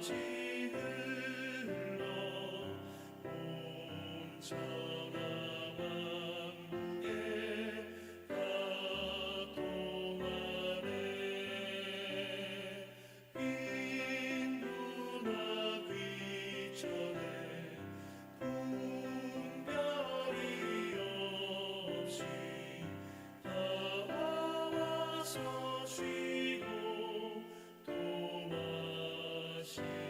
생명 수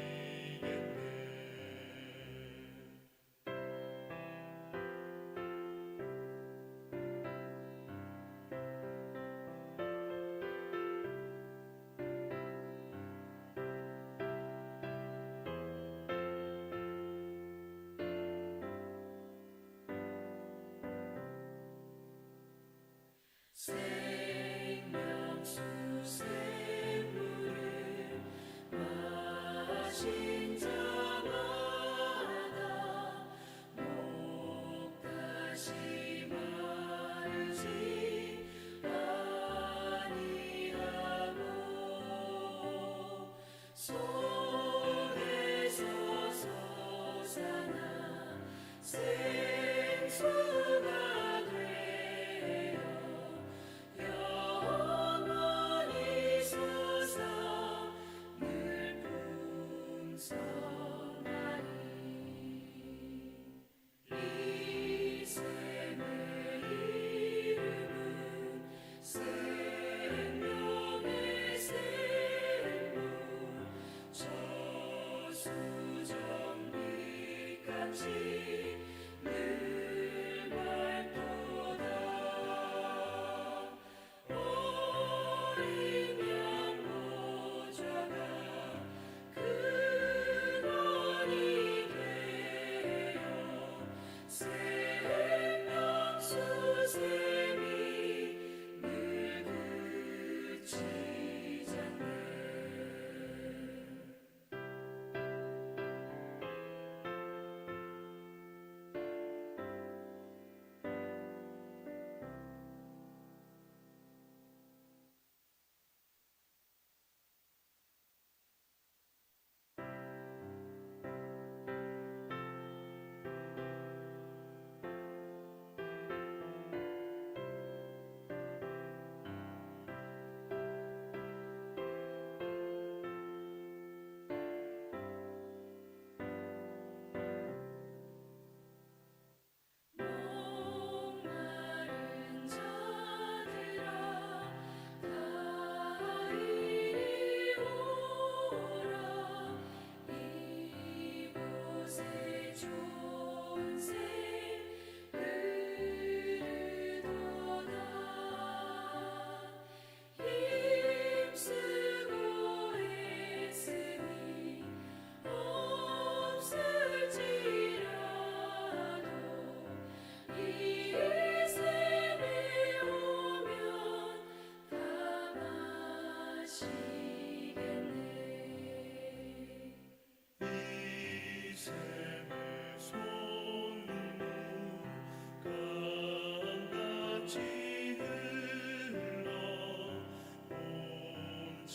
저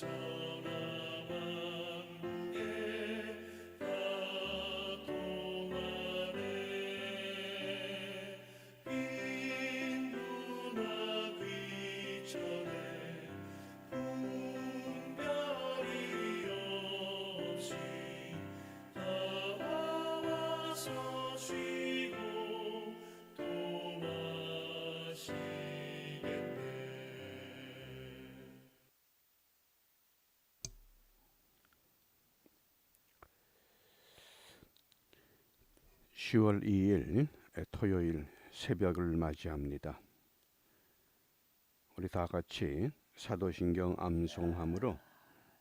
온 10월 2일 토요일 새벽을 맞이합니다. 우리 다 같이 사도신경 암송함으로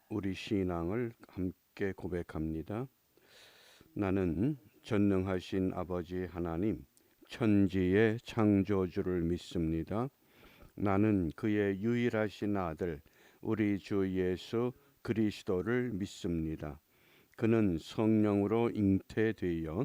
우리 신앙을 함께 고백합니다. 나는 전능하신 아버지 하나님 천지의 창조주를 믿습니다. 나는 그의 유일하신 아들 우리 주 예수 그리스도를 믿습니다. 그는 성령으로 잉태되어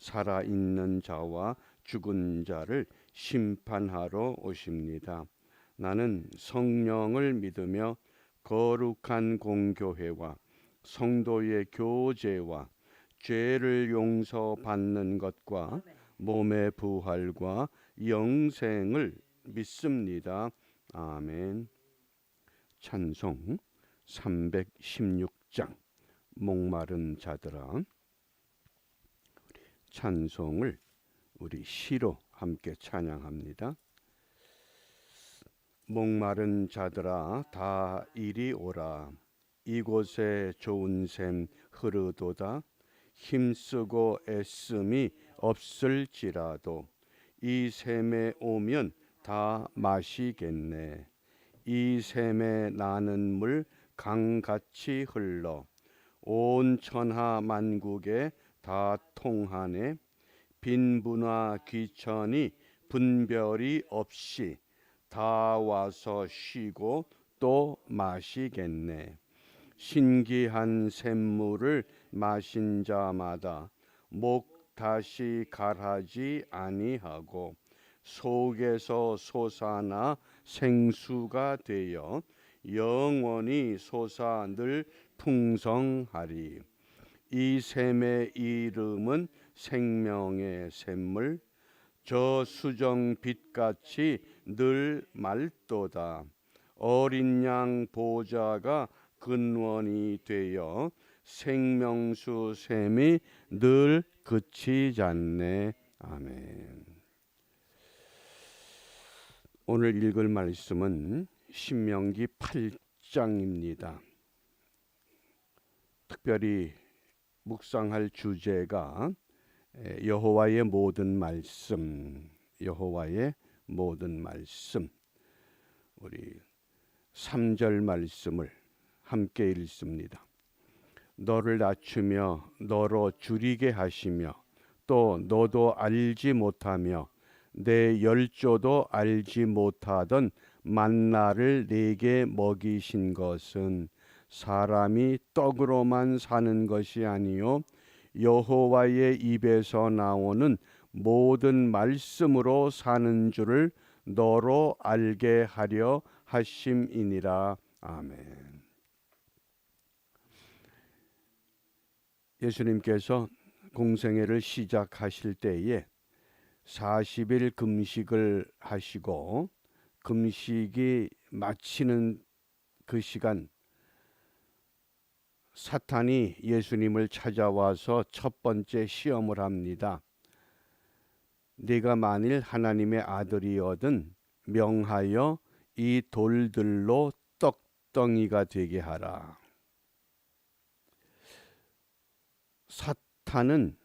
살아 있는 자와 죽은 자를 심판하러 오십니다. 나는 성령을 믿으며 거룩한 공교회와 성도의 교제와 죄를 용서받는 것과 몸의 부활과 영생을 믿습니다. 아멘. 찬송 316장 목마른 자들아 찬송을 우리 시로 함께 찬양합니다. 목마른 자들아 다 이리 오라. 이곳에 좋은 샘 흐르도다. 힘쓰고 애씀이 없을지라도 이 샘에 오면 다 마시겠네. 이 샘에 나는 물 강같이 흘러 온 천하 만국에 다 통하네 빈부나 귀천이 분별이 없이 다 와서 쉬고 또 마시겠네. 신기한 샘물을 마신 자마다 목 다시 갈하지 아니하고 속에서 솟아나 생수가 되어 영원히 솟아 늘 풍성하리. 이 샘의 이름은 생명의 샘물 저 수정 빛같이 늘 맑도다. 어린 양 보좌가 근원이 되어 생명수 샘이 늘 그치지 않네. 아멘. 오늘 읽을 말씀은 신명기 8장입니다. 특별히 묵상할 주제가 에, 여호와의 모든 말씀, 여호와의 모든 말씀. 우리 3절 말씀을 함께 읽습니다. 너를 낮추며 너로 줄이게 하시며 또 너도 알지 못하며 내 열조도 알지 못하던 만나를 내게 먹이신 것은 사람이 떡으로만 사는 것이 아니요 여호와의 입에서 나오는 모든 말씀으로 사는 줄을 너로 알게 하려 하심이니라 아멘. 예수님께서 공생애를 시작하실 때에 40일 금식을 하시고 금식이 마치는 그 시간 사탄이 예수님을 찾아와서 첫 번째 시험을 합니다. 네가 만일 하나님의 아들이거든 명하여 이 돌들로 떡덩이가 되게 하라. 사탄은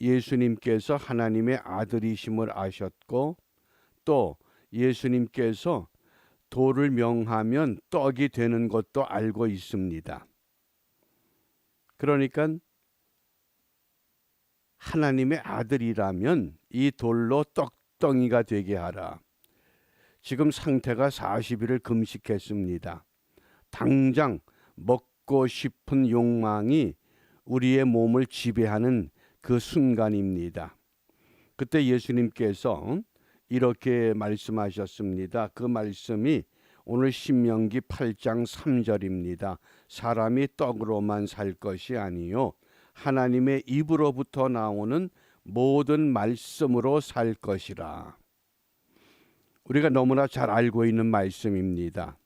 예수님께서 하나님의 아들이심을 아셨고 또 예수님께서 돌을 명하면 떡이 되는 것도 알고 있습니다. 그러니까 하나님의 아들이라면 이 돌로 떡덩이가 되게 하라. 지금 상태가 40일을 금식했습니다. 당장 먹고 싶은 욕망이 우리의 몸을 지배하는 그 순간입니다. 그때 예수님께서 이렇게 말씀하셨습니다. 그 말씀이 오늘 신명기 8장 3절입니다. 사람이 떡으로만 살 것이 아니요 하나님의 입으로부터 나오는 모든 말씀으로 살 것이라. 우리가 너무나 잘 알고 있는 말씀입니다.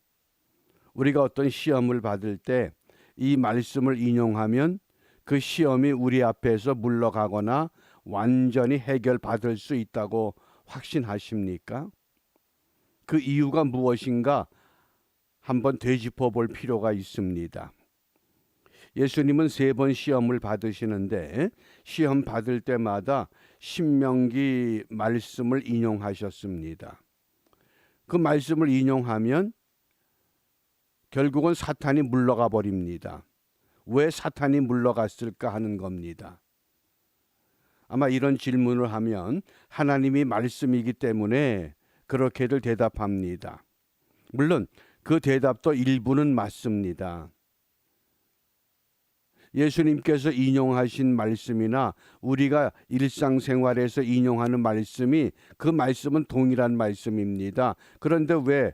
우리가 어떤 시험을 받을 때 이 말씀을 인용하면 그 시험이 우리 앞에서 물러가거나 완전히 해결받을 수 있다고 확신하십니까? 그 이유가 무엇인가 한번 되짚어 볼 필요가 있습니다. 예수님은 세 번 시험을 받으시는데 시험 받을 때마다 신명기 말씀을 인용하셨습니다. 그 말씀을 인용하면 결국은 사탄이 물러가 버립니다. 왜 사탄이 물러갔을까 하는 겁니다. 아마 이런 질문을 하면 하나님이 말씀이기 때문에 그렇게들 대답합니다. 물론 그 대답도 일부는 맞습니다. 예수님께서 인용하신 말씀이나 우리가 일상생활에서 인용하는 말씀이 그 말씀은 동일한 말씀입니다. 그런데 왜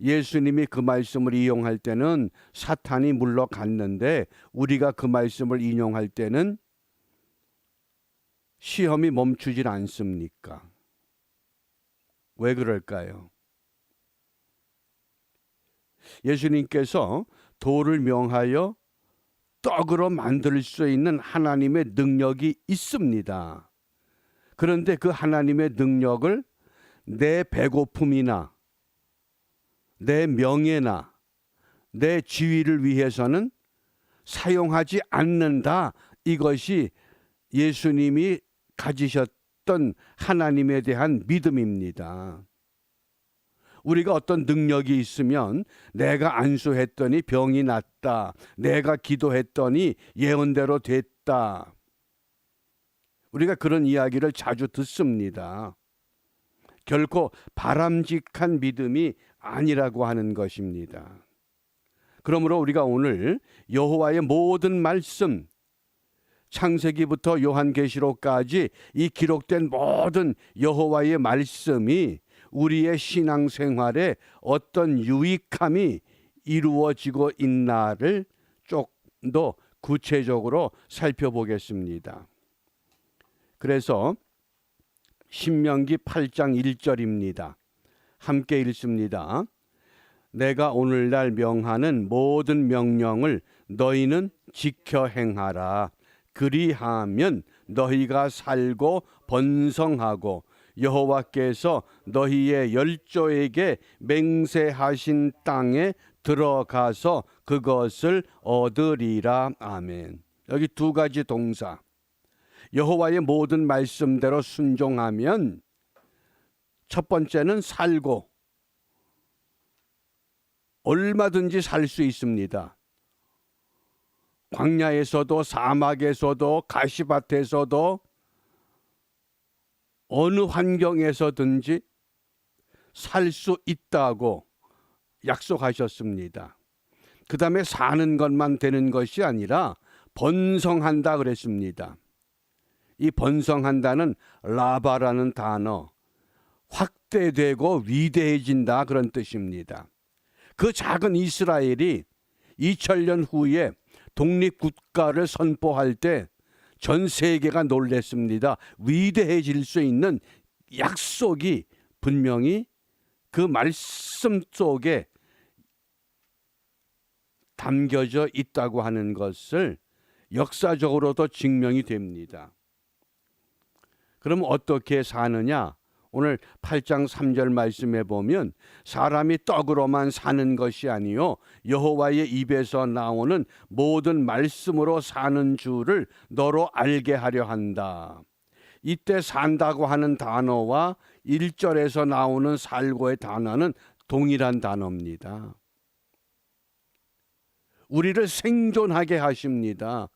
예수님이 그 말씀을 이용할 때는 사탄이 물러갔는데 우리가 그 말씀을 인용할 때는 시험이 멈추질 않습니까? 왜 그럴까요? 예수님께서 돌을 명하여 떡으로 만들 수 있는 하나님의 능력이 있습니다. 그런데 그 하나님의 능력을 내 배고픔이나 내 명예나 내 지위를 위해서는 사용하지 않는다. 이것이 예수님이 가지셨던 하나님에 대한 믿음입니다. 우리가 어떤 능력이 있으면 내가 안수했더니 병이 낫다. 내가 기도했더니 예언대로 됐다. 우리가 그런 이야기를 자주 듣습니다. 결코 바람직한 믿음이 아니라고 하는 것입니다. 그러므로 우리가 오늘 여호와의 모든 말씀 창세기부터 요한계시록까지 이 기록된 모든 여호와의 말씀이 우리의 신앙생활에 어떤 유익함이 이루어지고 있나를 조금 더 구체적으로 살펴보겠습니다. 그래서 신명기 8장 1절입니다. 함께 읽습니다. 내가 오늘날 명하는 모든 명령을 너희는 지켜 행하라. 그리하면 너희가 살고 번성하고 여호와께서 너희의 열조에게 맹세하신 땅에 들어가서 그것을 얻으리라. 아멘. 여기 두 가지 동사. 여호와의 모든 말씀대로 순종하면 첫 번째는 살고 얼마든지 살 수 있습니다. 광야에서도 사막에서도 가시밭에서도 어느 환경에서든지 살 수 있다고 약속하셨습니다. 그 다음에 사는 것만 되는 것이 아니라 번성한다 그랬습니다. 이 번성한다는 라바라는 단어, 확대되고 위대해진다 그런 뜻입니다. 그 작은 이스라엘이 2000년 후에 독립국가를 선포할 때 전 세계가 놀랬습니다. 위대해질 수 있는 약속이 분명히 그 말씀 속에 담겨져 있다고 하는 것을 역사적으로도 증명이 됩니다. 그럼 어떻게 사느냐? 오늘 8장 3절 말씀에 보면 사람이 떡으로만 사는 것이 아니요 여호와의 입에서 나오는 모든 말씀으로 사는 줄을 너로 알게 하려 한다. 이때 산다고 하는 단어와 1절에서 나오는 살고의 단어는 동일한 단어입니다. 우리를 생존하게 하십니다.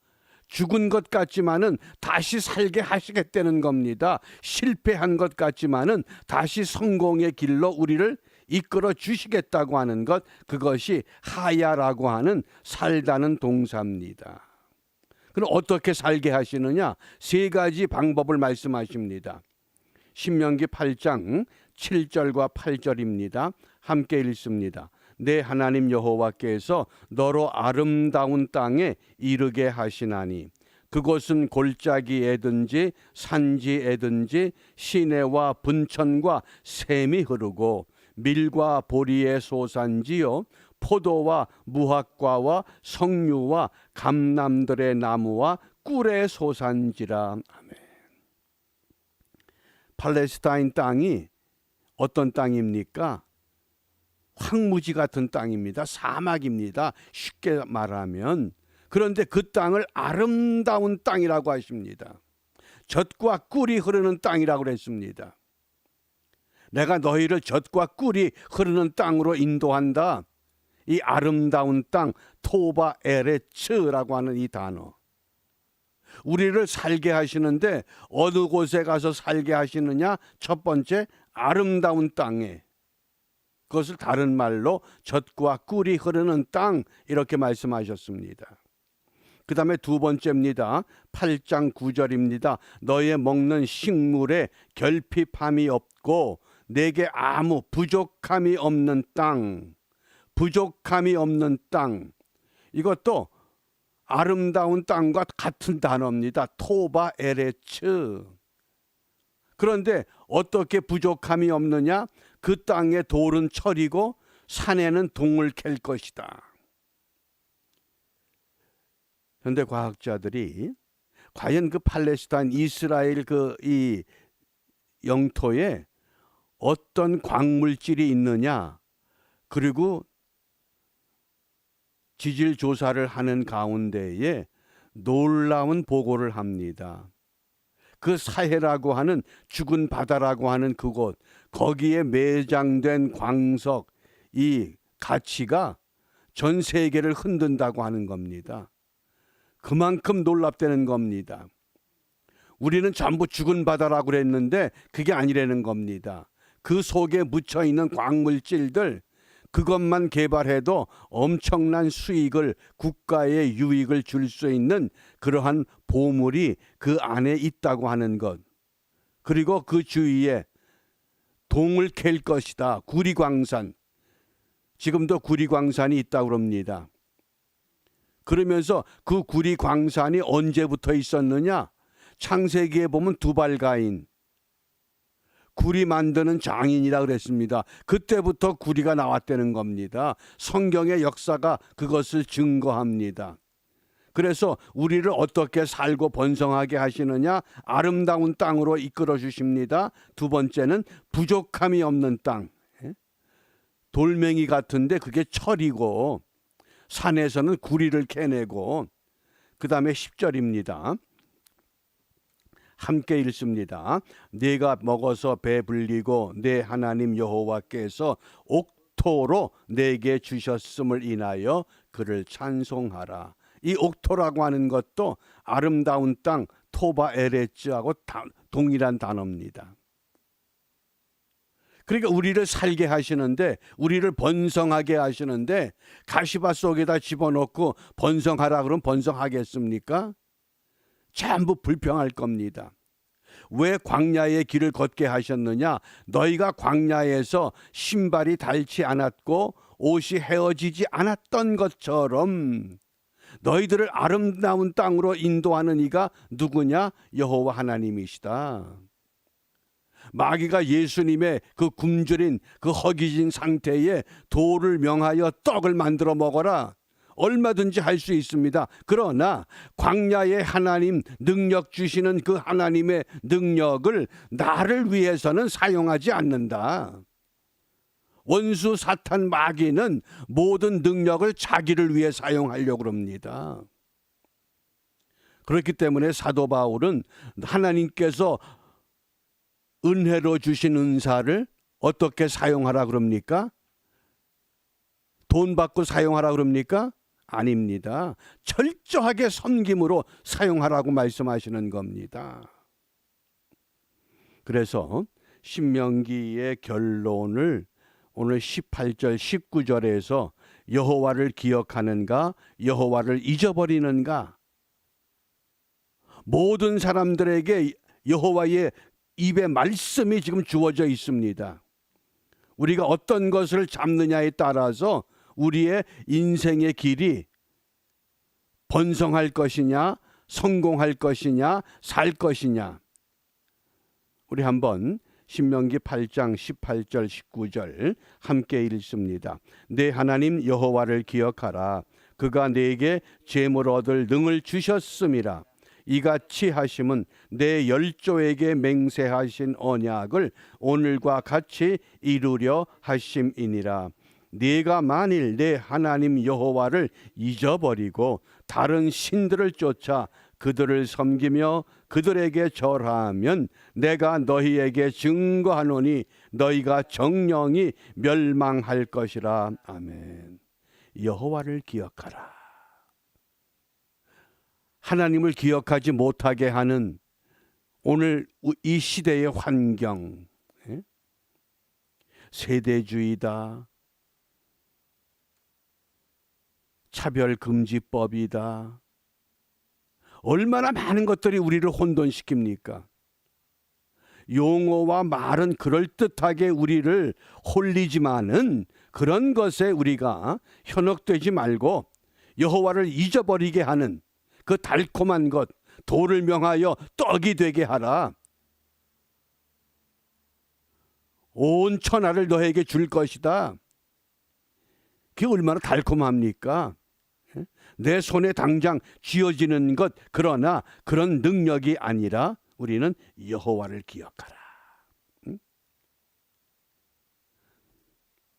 죽은 것 같지만은 다시 살게 하시겠다는 겁니다. 실패한 것 같지만은 다시 성공의 길로 우리를 이끌어 주시겠다고 하는 것 그것이 하야라고 하는 살다는 동사입니다. 그럼 어떻게 살게 하시느냐? 세 가지 방법을 말씀하십니다. 신명기 8장 7절과 8절입니다. 함께 읽습니다. 내 하나님 여호와께서 너로 아름다운 땅에 이르게 하시나니 그곳은 골짜기에든지 산지에든지 시내와 분천과 샘이 흐르고 밀과 보리의 소산지요 포도와 무화과와 석류와 감남들의 나무와 꿀의 소산지라 아멘. 팔레스타인 땅이 어떤 땅입니까? 황무지 같은 땅입니다. 사막입니다. 쉽게 말하면. 그런데 그 땅을 아름다운 땅이라고 하십니다. 젖과 꿀이 흐르는 땅이라고 그랬습니다. 내가 너희를 젖과 꿀이 흐르는 땅으로 인도한다. 이 아름다운 땅 토바 에레츠라고 하는 이 단어. 우리를 살게 하시는데 어느 곳에 가서 살게 하시느냐? 첫 번째 아름다운 땅에 그것을 다른 말로 젖과 꿀이 흐르는 땅 이렇게 말씀하셨습니다. 그 다음에 두 번째입니다. 8장 9절입니다. 너의 먹는 식물에 결핍함이 없고 내게 아무 부족함이 없는 땅. 부족함이 없는 땅. 이것도 아름다운 땅과 같은 단어입니다. 토바 에레츠. 그런데 어떻게 부족함이 없느냐? 그 땅의 돌은 철이고 산에는 동을 캘 것이다. 현대 과학자들이 과연 그 팔레스타인 이스라엘 그 이 영토에 어떤 광물질이 있느냐 그리고 지질 조사를 하는 가운데에 놀라운 보고를 합니다. 그 사해라고 하는 죽은 바다라고 하는 그곳 거기에 매장된 광석 이 가치가 전 세계를 흔든다고 하는 겁니다. 그만큼 놀랍다는 겁니다. 우리는 전부 죽은 바다라고 그랬는데 그게 아니라는 겁니다. 그 속에 묻혀 있는 광물질들 그것만 개발해도 엄청난 수익을 국가에 유익을 줄 수 있는 그러한 보물이 그 안에 있다고 하는 것. 그리고 그 주위에 동을 캘 것이다. 구리광산. 지금도 구리광산이 있다고 그럽니다. 그러면서 그 구리광산이 언제부터 있었느냐? 창세기에 보면 두발가인 구리 만드는 장인이라 그랬습니다. 그때부터 구리가 나왔다는 겁니다. 성경의 역사가 그것을 증거합니다. 그래서 우리를 어떻게 살고 번성하게 하시느냐? 아름다운 땅으로 이끌어 주십니다. 두 번째는 부족함이 없는 땅. 예? 돌멩이 같은데 그게 철이고 산에서는 구리를 캐내고 그 다음에 10절입니다. 함께 읽습니다. 네가 먹어서 배 불리고 내 하나님 여호와께서 옥토로 내게 주셨음을 인하여 그를 찬송하라. 이 옥토라고 하는 것도 아름다운 땅 토바 에레츠하고 동일한 단어입니다. 그러니까 우리를 살게 하시는데 우리를 번성하게 하시는데 가시밭 속에다 집어넣고 번성하라 그러면 번성하겠습니까? 전부 불평할 겁니다. 왜 광야의 길을 걷게 하셨느냐? 너희가 광야에서 신발이 닳지 않았고 옷이 헤어지지 않았던 것처럼 너희들을 아름다운 땅으로 인도하는 이가 누구냐? 여호와 하나님이시다. 마귀가 예수님의 그 굶주린 그 허기진 상태에 돌을 명하여 떡을 만들어 먹어라. 얼마든지 할 수 있습니다. 그러나 광야의 하나님 능력 주시는 그 하나님의 능력을 나를 위해서는 사용하지 않는다. 원수 사탄 마귀는 모든 능력을 자기를 위해 사용하려고 합니다. 그렇기 때문에 사도 바울은 하나님께서 은혜로 주신 은사를 어떻게 사용하라 그럽니까? 돈 받고 사용하라 그럽니까? 아닙니다. 철저하게 섬김으로 사용하라고 말씀하시는 겁니다. 그래서 신명기의 결론을 오늘 18절 19절에서 여호와를 기억하는가 여호와를 잊어버리는가 모든 사람들에게 여호와의 입에 말씀이 지금 주어져 있습니다. 우리가 어떤 것을 잡느냐에 따라서 우리의 인생의 길이 번성할 것이냐, 성공할 것이냐, 살 것이냐. 우리 한번 신명기 8장 18절 19절 함께 읽습니다. 내 하나님 여호와를 기억하라. 그가 내게 재물 얻을 능을 주셨음이라. 이같이 하심은 내 열조에게 맹세하신 언약을 오늘과 같이 이루려 하심이니라. 네가 만일 내 하나님 여호와를 잊어버리고 다른 신들을 쫓아 그들을 섬기며 그들에게 절하면 내가 너희에게 증거하노니 너희가 정령이 멸망할 것이라 아멘. 여호와를 기억하라. 하나님을 기억하지 못하게 하는 오늘 우- 이 시대의 환경, 예? 세대주의다, 차별금지법이다. 얼마나 많은 것들이 우리를 혼돈시킵니까? 용어와 말은 그럴듯하게 우리를 홀리지만은 그런 것에 우리가 현혹되지 말고 여호와를 잊어버리게 하는 그 달콤한 것 돌을 명하여 떡이 되게 하라. 온 천하를 너에게 줄 것이다. 그게 얼마나 달콤합니까? 예? 내 손에 당장 쥐어지는 것 그러나 그런 능력이 아니라 우리는 여호와를 기억하라. 응?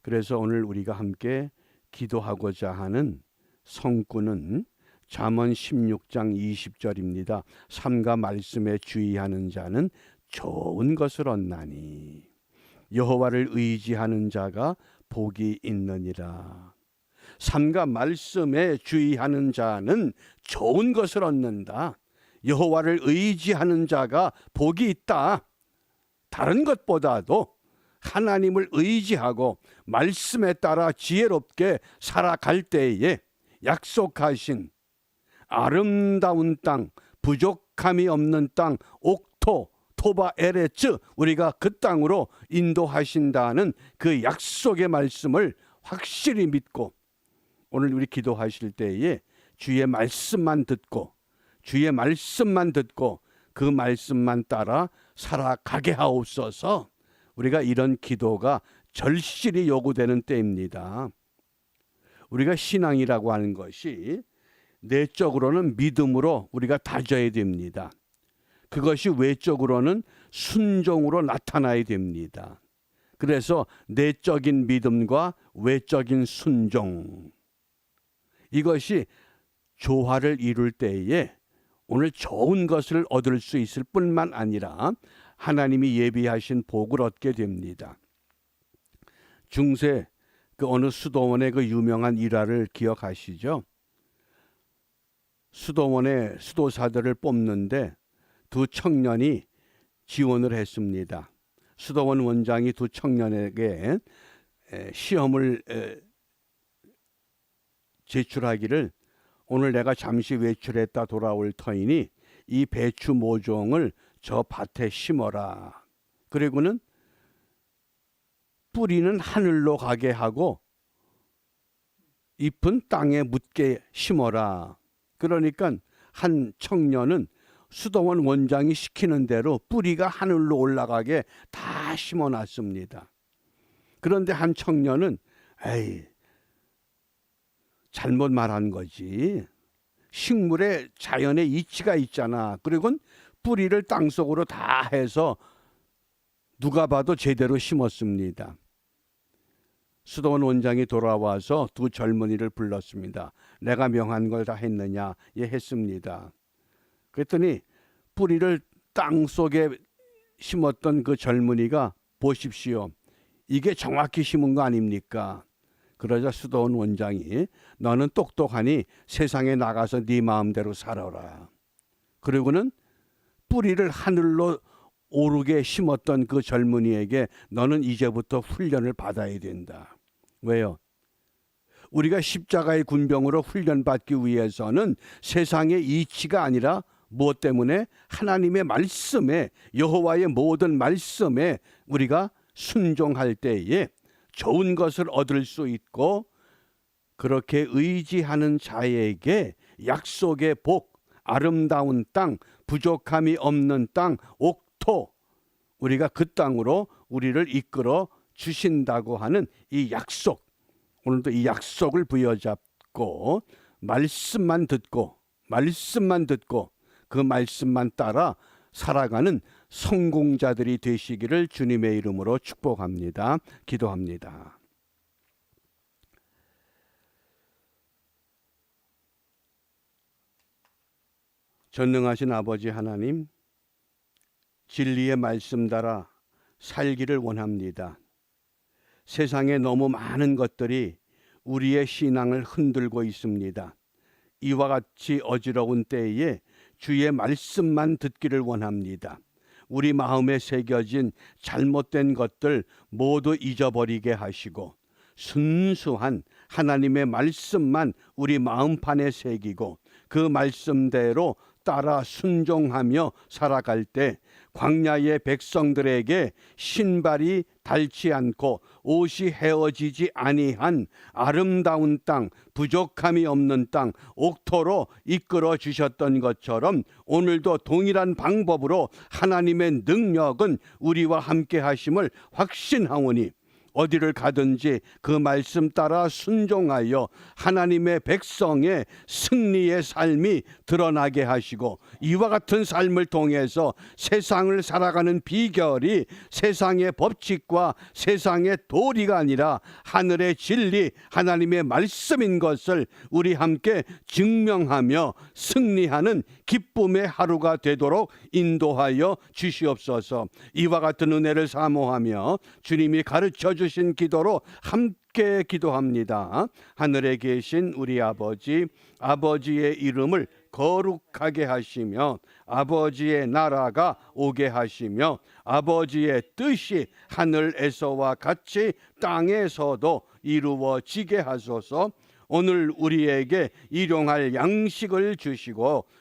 그래서 오늘 우리가 함께 기도하고자 하는 성구는 잠언 16장 20절입니다. 삼가 말씀에 주의하는 자는 좋은 것을 얻나니 여호와를 의지하는 자가 복이 있느니라. 삼가 말씀에 주의하는 자는 좋은 것을 얻는다. 여호와를 의지하는 자가 복이 있다. 다른 것보다도 하나님을 의지하고 말씀에 따라 지혜롭게 살아갈 때에 약속하신 아름다운 땅, 부족함이 없는 땅, 옥토, 토바 에레츠 우리가 그 땅으로 인도하신다는 그 약속의 말씀을 확실히 믿고 오늘 우리 기도하실 때에 주의 말씀만 듣고 주의 말씀만 듣고 그 말씀만 따라 살아가게 하옵소서. 우리가 이런 기도가 절실히 요구되는 때입니다. 우리가 신앙이라고 하는 것이 내적으로는 믿음으로 우리가 다져야 됩니다. 그것이 외적으로는 순종으로 나타나야 됩니다. 그래서 내적인 믿음과 외적인 순종 이것이 조화를 이룰 때에 오늘 좋은 것을 얻을 수 있을 뿐만 아니라 하나님이 예비하신 복을 얻게 됩니다. 중세 그 어느 수도원의 그 유명한 일화를 기억하시죠? 수도원의 수도사들을 뽑는데 두 청년이 지원을 했습니다. 수도원 원장이 두 청년에게 에, 시험을 에, 제출하기를 오늘 내가 잠시 외출했다 돌아올 터이니 이 배추 모종을 저 밭에 심어라. 그리고는 뿌리는 하늘로 가게 하고 잎은 땅에 묻게 심어라. 그러니까 한 청년은 수도원 원장이 시키는 대로 뿌리가 하늘로 올라가게 다 심어 놨습니다. 그런데 한 청년은 에이 잘못 말한 거지. 식물에 자연의 이치가 있잖아. 그리고 뿌리를 땅 속으로 다 해서 누가 봐도 제대로 심었습니다. 수도원 원장이 돌아와서 두 젊은이를 불렀습니다. 내가 명한 걸 다 했느냐? 예, 했습니다. 그랬더니 뿌리를 땅 속에 심었던 그 젊은이가 보십시오. 이게 정확히 심은 거 아닙니까? 그러자 수도원 원장이 너는 똑똑하니 세상에 나가서 네 마음대로 살아라. 그리고는 뿌리를 하늘로 오르게 심었던 그 젊은이에게 너는 이제부터 훈련을 받아야 된다. 왜요? 우리가 십자가의 군병으로 훈련받기 위해서는 세상의 이치가 아니라 무엇 때문에 하나님의 말씀에 여호와의 모든 말씀에 우리가 순종할 때에 좋은 것을 얻을 수 있고 그렇게 의지하는 자에게 약속의 복, 아름다운 땅, 부족함이 없는 땅, 옥토 우리가 그 땅으로 우리를 이끌어 주신다고 하는 이 약속. 오늘도 이 약속을 부여잡고 말씀만 듣고 말씀만 듣고 그 말씀만 따라 살아가는 성공자들이 되시기를 주님의 이름으로 축복합니다. 기도합니다. 전능하신 아버지 하나님, 진리의 말씀 따라 살기를 원합니다. 세상에 너무 많은 것들이 우리의 신앙을 흔들고 있습니다. 이와 같이 어지러운 때에 주의 말씀만 듣기를 원합니다. 우리 마음에 새겨진 잘못된 것들 모두 잊어버리게 하시고 순수한 하나님의 말씀만 우리 마음판에 새기고 그 말씀대로 따라 순종하며 살아갈 때 광야의 백성들에게 신발이 닳지 않고 옷이 헤어지지 아니한 아름다운 땅, 부족함이 없는 땅, 옥토로 이끌어 주셨던 것처럼 오늘도 동일한 방법으로 하나님의 능력은 우리와 함께 하심을 확신하오니 어디를 가든지 그 말씀 따라 순종하여 하나님의 백성의 승리의 삶이 드러나게 하시고 이와 같은 삶을 통해서 세상을 살아가는 비결이 세상의 법칙과 세상의 도리가 아니라 하늘의 진리 하나님의 말씀인 것을 우리 함께 증명하며 승리하는 기쁨의 하루가 되도록 인도하여 주시옵소서. 이와 같은 은혜를 사모하며 주님이 가르쳐 주신 기도로 함께 기도합니다. 하늘에 계신 우리 아버지, 아버지의 이름을 거룩하게 하시며 아버지의 나라가 오게 하시며 아버지의 뜻이 하늘에서와 같이 땅에서도 이루어지게 하소서. 오늘 우리에게 일용할 양식을 주시고